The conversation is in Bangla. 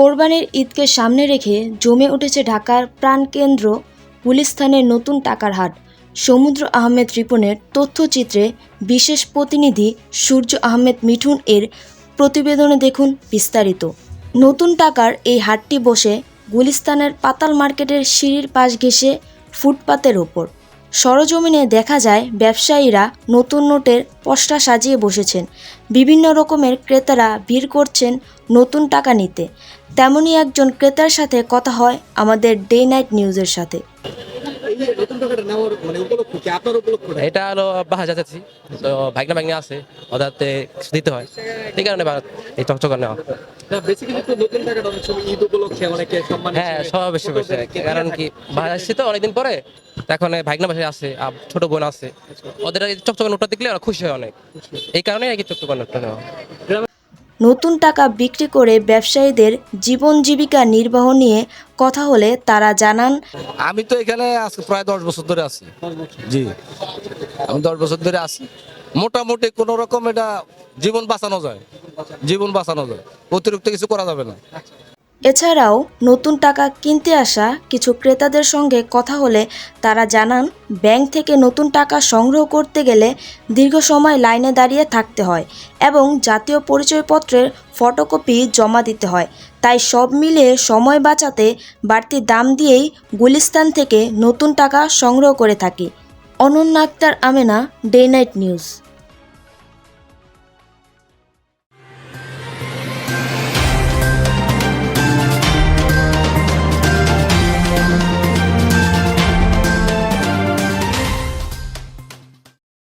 কোরবানির ঈদকে সামনে রেখে জমে উঠেছে ঢাকার প্রাণকেন্দ্র গুলিস্তানের নতুন টাকার হাট। সমুদ্র আহমেদ রিপনের তথ্যচিত্রে বিশেষ প্রতিনিধি সূর্য আহমেদ মিঠুন এর প্রতিবেদনে দেখুন বিস্তারিত। নতুন টাকার এই হাটটি বসে গুলিস্তানের পাতাল মার্কেটের সিঁড়ির পাশ ঘেঁষে ফুটপাতের ওপর। সরজমিনে দেখা যায় ব্যবসায়ীরা নতুন নোটের পসরা সাজিয়ে বসেছেন। বিভিন্ন রকমের ক্রেতারা ভিড় করছেন নতুন টাকা নিতে। তেমনই একজন ক্রেতার সাথে কথা হয় আমাদের ডে নাইট নিউজের সাথে। যে নতুন টাকাটা নেওয়ার মানে উপলক্ষ কি? আপনার উপলক্ষটা এটা হলো যাচ্ছি তো ভাগনা ভাগনা আছে ওদাতে দিতে হয়। এই কারণে এই চকচকা নেওয়া বেসিক্যালি তো নতুন টাকাটা অনেক সময় ঈদ উপলক্ষে অনেকে সম্মান হ্যাঁ সব বেশি বেশি কারণ কি যাচ্ছি তো অনেকদিন পরে এখন ভাগনা বাসায় আছে আর ছোট বোন আছে। ওদের এই চকচকা নোটটা দেখলে ওরা খুশি হয় অনেক। এই কারণে আর কি চকচকা নোটটা নেওয়া নতুন টাকা বিক্রি করে ব্যবসায়ীদের জীবন জীবিকা নির্বাহ নিয়ে কথা হলে তারা জানান, আমি তো এখানে আজকে প্রায় দশ বছর ধরে আছি। জি। আমি দশ বছর ধরে আছি। মোটামুটি কোনো রকম এটা জীবন বাঁচানো যায়। জীবন বাঁচানো যায়। অতিরিক্ত কিছু করা যাবে না। এছাড়াও নতুন টাকা কিনতে আসা কিছু ক্রেতাদের সঙ্গে কথা হলে তারা জানান, ব্যাংক থেকে নতুন টাকা সংগ্রহ করতে গেলে দীর্ঘ সময় লাইনে দাঁড়িয়ে থাকতে হয় এবং জাতীয় পরিচয়পত্রের ফটোকপি জমা দিতে হয়। তাই সব মিলিয়ে সময় বাঁচাতে বাড়তি দাম দিয়েই গুলিস্তান থেকে নতুন টাকা সংগ্রহ করে থাকি। Ananya Akter Amena, day night news.